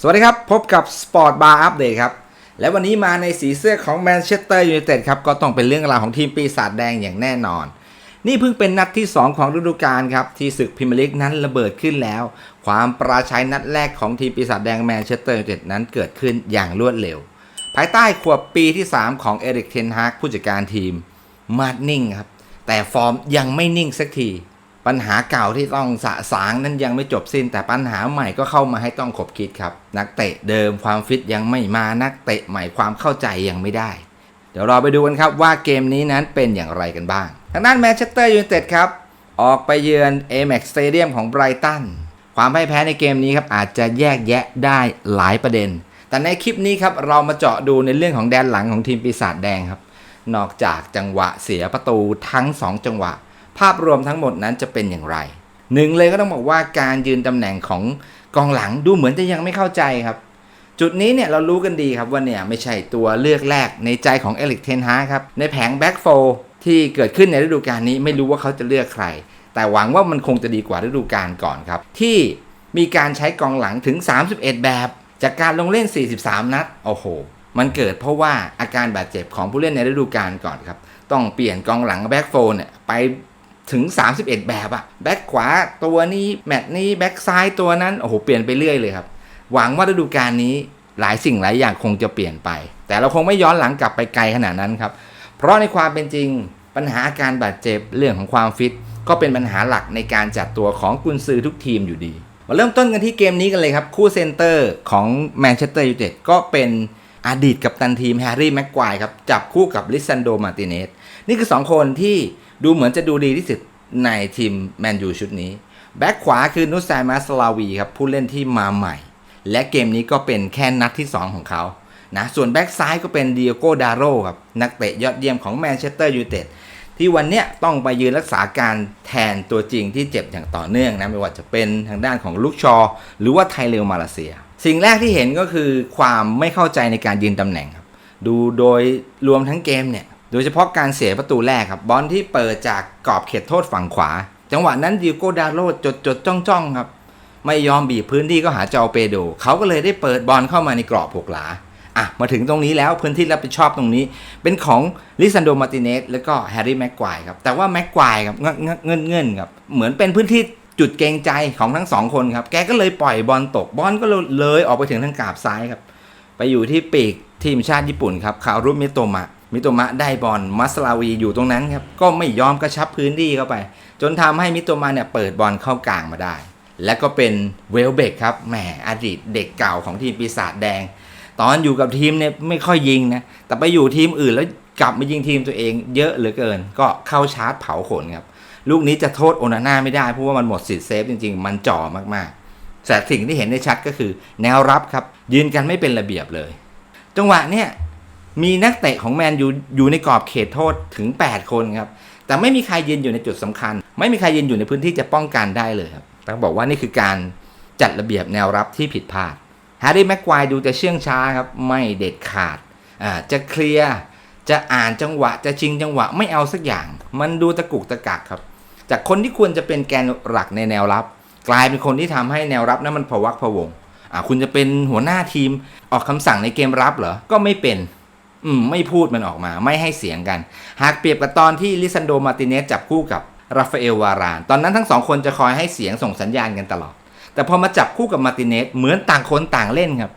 สวัสดีครับ พบกับ Sport Bar Update ครับ และวันนี้มาในสีเสื้อของแมนเชสเตอร์ยูไนเต็ดครับ ก็ต้องเป็นเรื่องราวของทีมปีศาจแดงอย่างแน่นอน นี่เพิ่งเป็นนัดที่ 2 ของฤดูกาลครับ ที่ศึกพรีเมียร์ลีกนั้นระเบิดขึ้นแล้ว ความปราชัยนัดแรกของทีมปีศาจแดงแมนเชสเตอร์ยูไนเต็ดนั้นเกิดขึ้นอย่างรวดเร็ว ภายใต้ขวบปีที่ 3 ของเอริกเทนฮากผู้จัดการทีมมาดนิ่งครับแต่ฟอร์มยังไม่นิ่งสักที ปัญหาเก่าที่ต้องสะสางนั้นยังไม่จบสิ้น แต่ปัญหาใหม่ก็เข้ามาให้ต้องขบคิดครับ นักเตะเดิมความฟิตยังไม่มานักเตะใหม่ความเข้าใจยังไม่ได้ เดี๋ยวเราไปดูกันครับว่าเกมนี้นั้นเป็นอย่างไรกันบ้าง ทางด้านแมนเชสเตอร์ยูไนเต็ดครับ ออกไปเยือน Amex Stadium ของไบรตันความพ่ายแพ้ในเกมนี้ครับอาจจะแยกแยะได้หลายประเด็น แต่ในคลิปนี้ครับเรามาเจาะดูในเรื่องของแดนหลังของทีมปีศาจแดงครับนอกจากจังหวะเสียประตูทั้ง 2 จังหวะ ภาพรวมทั้งหมดนั้นจะเป็นอย่างไรหนึ่งเลยก็ต้องบอกว่าการยืนตำแหน่งของกองหลังดูเหมือนจะยังไม่เข้าใจครับ จุดนี้เนี่ยเรารู้กันดีครับว่าเนี่ยไม่ใช่ตัวเลือกแรกในใจของเอลิกเทนฮาครับ ในแผงแบ็กโฟที่เกิดขึ้นในฤดูกาลนี้ไม่รู้ว่าเขาจะเลือกใคร แต่หวังว่ามันคงจะดีกว่าฤดูกาลก่อนครับ ที่มีการใช้กองหลังถึง 31 แบบ จากการลงเล่น 43 นัดโอ้โห มันเกิดเพราะว่าอาการบาดเจ็บของผู้เล่นในฤดูกาลก่อนครับต้องเปลี่ยนกองหลังแบ็กโฟนไป ถึง 31 แบบอะแบ็กขวาตัวนี้แมตช์นี้แบ็กซ้ายตัวนั้นโอ้โหเปลี่ยนไปเรื่อยเลยครับ หวังว่าฤดูกาลนี้หลายสิ่งหลายอย่างคงจะเปลี่ยนไป แต่เราคงไม่ย้อนหลังกลับไปไกลขนาดนั้นครับ เพราะในความเป็นจริงปัญหาอาการบาดเจ็บเรื่องของความฟิต ก็เป็นปัญหาหลักในการจัดตัวของกุนซือทุกทีมอยู่ดี มาเริ่มต้นกันที่เกมนี้กันเลยครับ คู่เซนเตอร์ของแมนเชสเตอร์ยูไนเต็ดก็เป็นอดีตกัปตันทีมแฮร์รี่แม็กควายครับจับคู่กับลิซันโดมาร์ติเนสนี่คือ 2 คนที่ ดูเหมือนจะดูดีที่สุดในทีมแมนยูชุดนี้ แบ็กขวาคือนุสไซมาสลาวีครับผู้เล่นที่มาใหม่ และเกมนี้ก็เป็นแค่นัดที่ 2 ของเขานะส่วนแบ็กซ้ายก็เป็นเดิโอโกดาโรครับนักเตะยอดเยี่ยมของแมนเชสเตอร์ยูไนเต็ดที่วันนี้ต้องไปยืนรักษาการแทนตัวจริงที่เจ็บอย่างต่อเนื่องนะไม่ว่าจะเป็นทางด้านของลูกชอ หรือว่าไทเลวมาเลเซีย สิ่งแรกที่เห็นก็คือความไม่เข้าใจในการยืนตำแหน่งครับดูโดยรวมทั้งเกมเนี่ย โดยเฉพาะการเสียประตูแรกครับบอลที่เปิดจากกรอบเขตโทษฝั่งขวา จังหวะนั้นดิโกดาโรจดจดจ้องจ้องครับ ไม่ยอมบีบพื้นที่ก็หาเจ้าเปโดเขาก็เลยได้เปิดบอลเข้ามาในกรอบหกหลาอะมาถึงตรงนี้แล้วพื้นที่รับผิดชอบตรงนี้ เป็นของลิซันโดมาร์ติเนสแล้วก็แฮร์รี่แม็กควายครับแต่ว่าแม็กควายครับเงเงินเงินครับเหมือนเป็นพื้นที่จุดเกรงใจของทั้งสองคนครับ แกก็เลยปล่อยบอลตกบอลก็เลยออกไปถึงทางกาบซ้ายครับ ไปอยู่ที่ปีกทีมชาติญี่ปุ่นครับคารุมิโตมะ มิโตมะได้บอลมัสลาวีอยู่ตรงนั้นครับก็ไม่ยอมกระชับพื้นที่เข้าไป จนทำให้มิโตมะเนี่ยเปิดบอลเข้ากลางมาได้ และก็เป็นเวลเบกครับแหมอดีตเด็กเก่าของทีมปีศาจแดง ตอนอยู่กับทีมเนี่ยไม่ค่อยยิงนะแต่ไปอยู่ทีมอื่นแล้วกลับมายิงทีมตัวเองเยอะเหลือเกิน ก็เข้าชาร์จเผาขนครับลูกนี้จะโทษโอนาน่าไม่ได้เพราะว่ามันหมดสิทธิ์เซฟจริงๆ มันจ่อมากๆแต่สิ่งที่เห็นได้ชัดก็คือ แนวรับครับยืนกันไม่เป็นระเบียบเลย จังหวะเนี่ย มีนักเตะของแมนยูอยู่ในกรอบเขตโทษถึง 8 คนครับ แต่ไม่มีใครยืนอยู่ในจุดสำคัญ ไม่มีใครยืนอยู่ในพื้นที่จะป้องกันได้เลยครับต้องบอกว่านี่คือการจัดระเบียบแนวรับที่ผิดพลาดแฮร์รี่แม็กควายดูจะเชื่องช้าครับ ไม่เด็ดขาดอ่าจะเคลียร์จะอ่านจังหวะ จะชิงจังหวะไม่เอาสักอย่าง มันดูตะกุกตะกักครับ จากคนที่ควรจะเป็นแกนหลักในแนวรับ กลายเป็นคนที่ทำให้แนวรับนั้นมันผวักผวงอ่าคุณจะเป็นหัวหน้าทีมออกคำสั่งในเกมรับเหรอก็ไม่เป็น อืมไม่พูดมันออกมา ไม่ให้เสียงกัน หากเปรียบกับตอนที่ลิซันโดมาติเนสจับคู่กับราฟาเอลวาราน ตอนนั้นทั้งสองคนจะคอยให้เสียงส่งสัญญาณกันตลอด แต่พอมาจับคู่กับมาติเนสเหมือนต่างคนต่างเล่นครับ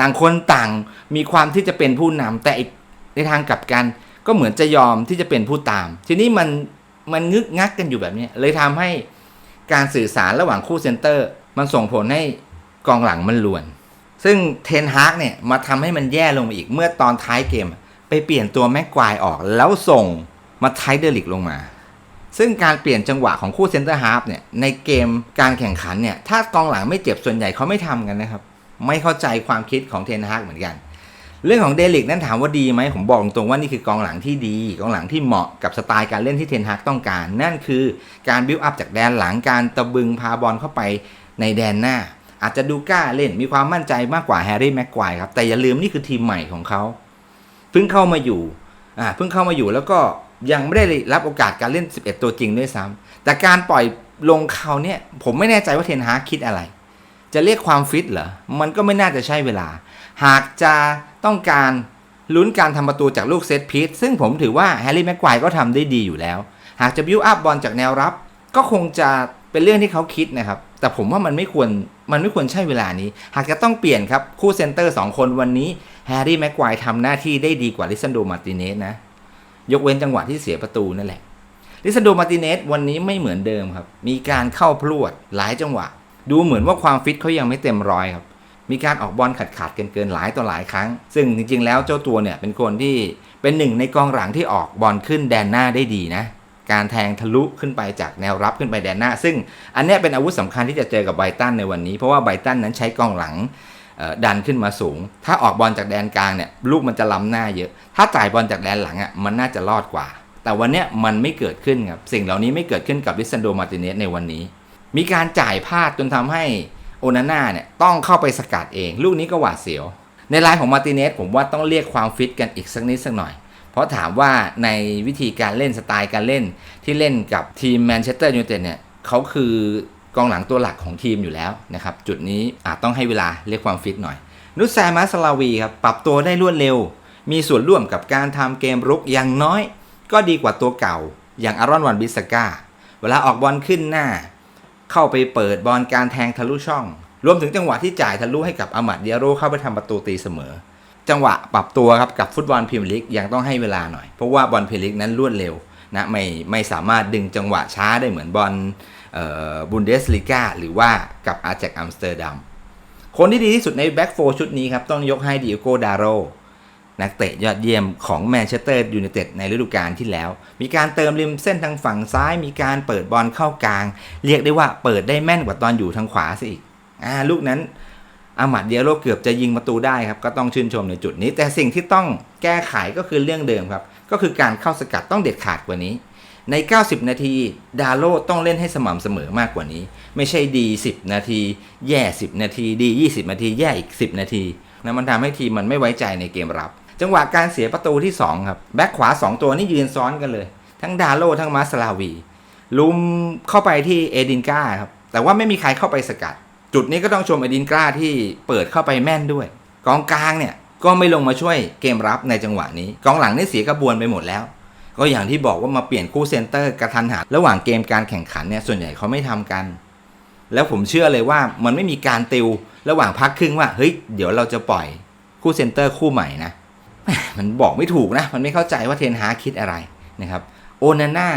ต่างคนต่างมีความที่จะเป็นผู้นำแต่อีกในทางกลับกัน ก็เหมือนจะยอมที่จะเป็นผู้ตาม ทีนี้มันมันงึกงักกันอยู่แบบนี้เลยทำให้การสื่อสารระหว่างคู่เซนเตอร์ มันส่งผลให้กองหลังมันลวน ซึ่งเทนฮากเนี่ยมาทำให้มันแย่ลงอีกเมื่อตอนท้ายเกม ไปเปลี่ยนตัวแม็กควายออก แล้วส่งมาไทเดอร์ลิกลงมา ซึ่งการเปลี่ยนจังหวะของคู่เซนเตอร์ฮาร์ฟเนี่ยในเกมการแข่งขันเนี่ยถ้ากองหลังไม่เจ็บส่วนใหญ่เขาไม่ทำกันนะครับไม่เข้าใจความคิดของเทนฮากเหมือนกัน เรื่องของเดลิกนั้นถามว่าดีไหมผมบอกตรงๆว่านี่คือกองหลังที่ดี กองหลังที่เหมาะกับสไตล์การเล่นที่เทนฮากต้องการ นั่นคือการบิวอัพจากแดนหลังการตะบึงพาบอลเข้าไปในแดนหน้า อาจจะดูกล้าเล่นมีความมั่นใจมากกว่าแฮร์รี่แม็กควายครับ แต่อย่าลืมนี่คือทีมใหม่ของเขาเพิ่งเข้ามาอยู่อ่าเพิ่งเข้ามาอยู่แล้วก็ยังไม่ได้รับโอกาสการเล่น 11 ตัวจริงด้วยซ้ำแต่การปล่อยลงเขาเนี่ย ผมไม่แน่ใจว่าเทนฮาคิดอะไร จะเรียกความฟิตเหรอ มันก็ไม่น่าจะใช่เวลา หากจะต้องการลุ้นการทำประตูจากลูกเซตพีทซึ่งผมถือว่าแฮร์รี่แม็กควายก็ทำได้ดีอยู่แล้ว หากจะบิวอัพบอลจากแนวรับ ก็คงจะเป็นเรื่องที่เขาคิดนะครับ แต่ผมว่ามันไม่ควรมันไม่ควรใช่เวลานี้ หากจะต้องเปลี่ยนครับ คู่เซนเตอร์ 2 คนวันนี้แฮร์รี่แม็กควายทำหน้าที่ได้ดีกว่าลิซันโดมาร์ติเนสนะ ยกเว้นจังหวะที่เสียประตูนั่นแหละ ลิซันโดมาร์ติเนสวันนี้ไม่เหมือนเดิมครับ มีการเข้าพลวดหลายจังหวะ ดูเหมือนว่าความฟิตเขายังไม่เต็มร้อยครับมีการออกบอลขาดขาดๆกินเกินๆหลายต่อหลายครั้ง ซึ่งจริงๆ แล้วเจ้าตัวเนี่ยเป็นคนที่เป็นหนึ่งในกองหลังที่ออกบอลขึ้นแดนหน้าได้ดีนะ การแทงทะลุขึ้นไปจากแนวรับขึ้นไปแดนหน้า ซึ่งอันนี้เป็นอาวุธสำคัญที่จะเจอกับไบตันในวันนี้ เพราะว่าไบตันนั้นใช้กองหลังดันขึ้นมาสูง ถ้าออกบอลจากแดนกลางเนี่ยลูกมันจะล้ำหน้าเยอะ ถ้าจ่ายบอลจากแดนหลังอะมันน่าจะรอดกว่า แต่วันนี้มันไม่เกิดขึ้นครับ สิ่งเหล่านี้ไม่เกิดขึ้นกับลิซันโดมาติเนสในวันนี้ มีการจ่ายพลาดจนทำให้โอนาน่าเนี่ยต้องเข้าไปสกัดเอง ลูกนี้ก็หวาดเสียว ในไลน์ของมาติเนสผมว่าต้องเรียกความฟิตกันอีกสักนิดสักหน่อย เพราะถามว่าในวิธีการเล่นสไตล์การเล่นที่เล่นกับทีมแมนเชสเตอร์ยูไนเต็ดเนี่ยเขาคือกองหลังตัวหลักของทีมอยู่แล้วนะครับ จุดนี้อาจต้องให้เวลาเรียกความฟิตหน่อย นุสแซมัสลาวีครับปรับตัวได้รวดเร็ว มีส่วนร่วมกับการทำเกมรุกอย่างน้อย ก็ดีกว่าตัวเก่า อย่างอารอนวันบิสก้าเวลาออกบอลขึ้นหน้า เข้าไปเปิดบอลการแทงทะลุช่อง รวมถึงจังหวะที่จ่ายทะลุให้กับอามัดเดียโรเข้าไปทำประตูตีเสมอ จังหวะปรับตัวครับกับฟุตบอลพรีเมียร์ลีกยังต้องให้เวลาหน่อย เพราะว่าบอลพรีเมียร์ลีกนั้นรวดเร็วนะไม่ไม่สามารถดึงจังหวะช้าได้เหมือนบอลบุนเดสลีกาหรือว่ากับอาแจกอัมสเตอร์ดัมคนที่ดีที่สุดในแบ็กโฟชุดนี้ครับ ต้องยกให้ดิโอโกดาโรนักเตะยอดเยี่ยมของแมนเชสเตอร์ยูไนเต็ดในฤดูกาลที่แล้ว มีการเติมริมเส้นทางฝั่งซ้าย มีการเปิดบอลเข้ากลาง เรียกได้ว่าเปิดได้แม่นกว่าตอนอยู่ทางขวาซะอีกอ่าลูกนั้น อามัดเดียโรเกือบจะยิงประตูได้ครับก็ต้องชื่นชมในจุดนี้ แต่สิ่งที่ต้องแก้ไขก็คือเรื่องเดิมครับ ก็คือการเข้าสกัดต้องเด็ดขาดกว่านี้ ใน 90 นาทีดาโลต้องเล่นให้สม่ำเสมอมากกว่านี้ ไม่ใช่ดี 10 นาที แย่ 10 นาที ดี 20 นาที แย่อีก 10 นาทีนะมันทำให้ทีมมันไม่ไว้ใจในเกมรับ จังหวะการเสียประตูที่ 2 ครับ แบ็คขวา 2 ตัวนี่ยืนซ้อนกันเลย ทั้งดาโลทั้งมาสลาวี ลุมเข้าไปที่เอดินกาครับแต่ว่าไม่มีใครเข้าไปสกัด จุดนี้ก็ต้องชมอดินกล้าที่เปิดเข้าไปแม่นด้วย กองกลางเนี่ยก็ไม่ลงมาช่วยเกมรับในจังหวะนี้ กองหลังนี่เสียกระบวนไปหมดแล้ว ก็อย่างที่บอกว่ามาเปลี่ยนคู่เซนเตอร์กระทันหันระหว่างเกมการแข่งขันเนี่ยส่วนใหญ่เขาไม่ทำกัน แล้วผมเชื่อเลยว่ามันไม่มีการติวระหว่างพักครึ่งว่าเฮ้ยเดี๋ยวเราจะปล่อยคู่เซนเตอร์คู่ใหม่นะม่มันบอกไม่ถูกนะ มันไม่เข้าใจว่าเทนฮาคิดอะไรนะครับ โอนาน่า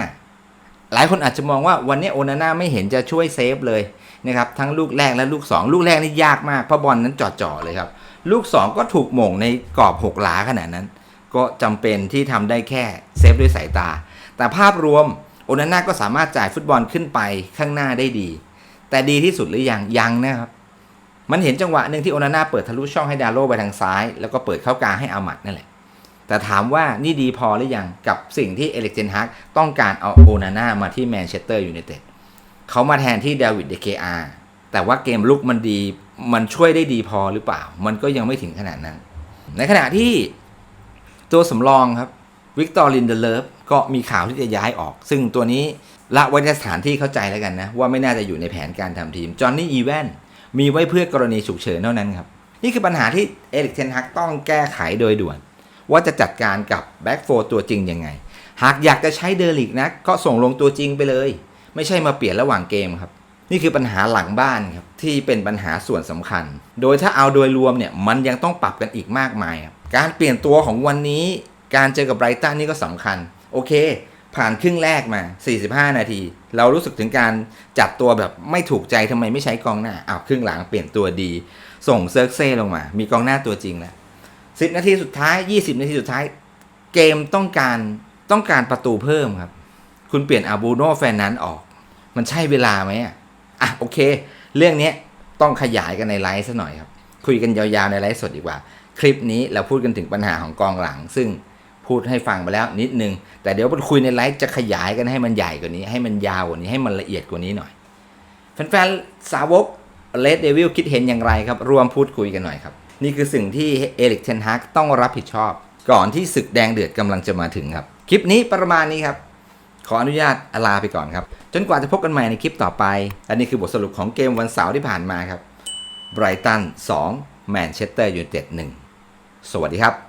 หลายคนอาจจะมองว่าวันนี้โอนาน่าไม่เห็นจะช่วยเซฟเลยนะครับทั้งลูกแรกและลูก 2 ลูกแรกนี่ยากมากเพราะบอลนั้นจ่อๆเลยครับ ลูก 2 ก็ถูกหม่งในกรอบหกหลาขนาดนั้น ก็จำเป็นที่ทำได้แค่เซฟด้วยสายตา แต่ภาพรวมโอนาน่าก็สามารถจ่ายฟุตบอลขึ้นไปข้างหน้าได้ดี แต่ดีที่สุดหรือยังยังนะครับมันเห็นจังหวะหนึ่งที่โอนาน่าเปิดทะลุช่องให้ดาโลไปทางซ้าย แล้วก็เปิดเข้ากลางให้อามัดนั่นแหละ แต่ถามว่านี่ดีพอหรือยังกับสิ่งที่เอเล็กเจนฮักต้องการเอาโอนาน่ามาที่แมนเชสเตอร์ยูไนเต็ดเขามาแทนที่เดวิดเดเคอาแต่ว่าเกมลุกมันดีมันช่วยได้ดีพอหรือเปล่า มันก็ยังไม่ถึงขนาดนั้น ในขณะที่ตัวสำรองครับวิกตอร์ลินเดเลฟก็มีข่าวที่จะย้ายออก ซึ่งตัวนี้ละไว้ในสถานที่เข้าใจแล้วกันนะ ว่าไม่น่าจะอยู่ในแผนการทำทีมจอห์นนี่อีแวนมีไว้เพื่อกรณีฉุกเฉินเท่านั้นครับ นี่คือปัญหาที่เอริกเทนฮักต้องแก้ไขโดยด่วน ว่าจะจัดการกับแบ็กโฟตัวจริงยังไง หากอยากจะใช้เดลิกนะก็ส่งลงตัวจริงไปเลย ไม่ใช่มาเปลี่ยนระหว่างเกมครับ นี่คือปัญหาหลังบ้านครับที่เป็นปัญหาส่วนสำคัญ โดยถ้าเอาโดยรวมเนี่ยมันยังต้องปรับกันอีกมากมายครับการเปลี่ยนตัวของวันนี้ การเจอกับไบรตันนี่ก็สำคัญ โอเค ผ่านครึ่งแรกมา 45 นาที เรารู้สึกถึงการจัดตัวแบบไม่ถูกใจทำไมไม่ใช้กองหน้าอ้าวครึ่งหลังเปลี่ยนตัวดี ส่งเซิร์กเซ่ลงมา มีกองหน้าตัวจริงแล้ว 10นาทีสุดท้าย20นาทีสุดท้าย เกมต้องการต้องการประตูเพิ่มครับ คุณเปลี่ยนอาบูโนแฟนนั้นออก มันใช่เวลาไหมอะอะโอเค เรื่องนี้ต้องขยายกันในไลฟ์ซะหน่อยครับ คุยกันยาวๆในไลฟ์สดดีกว่า คลิปนี้เราพูดกันถึงปัญหาของกองหลัง ซึ่งพูดให้ฟังไปแล้วนิดนึง แต่เดี๋ยวคุยในไลฟ์จะขยายกันให้มันใหญ่กว่านี้ ให้มันยาวกว่านี้ให้มันละเอียดกว่านี้หน่อยแฟนๆสาวกเลดเดวิลคิดเห็นอย่างไรครับ รวมพูดคุยกันหน่อยครับ นี่คือสิ่งที่เอลิกเทนฮากต้องรับผิดชอบ ก่อนที่ศึกแดงเดือดกำลังจะมาถึงครับ คลิปนี้ประมาณนี้ครับ ขออนุญาตลาไปก่อนครับ จนกว่าจะพบกันใหม่ในคลิปต่อไป อันนี้คือบทสรุปของเกมวันเสาร์ที่ผ่านมาครับไบรตัน2แมนเชสเตอร์ยูไนเต็ด1สวัสดีครับ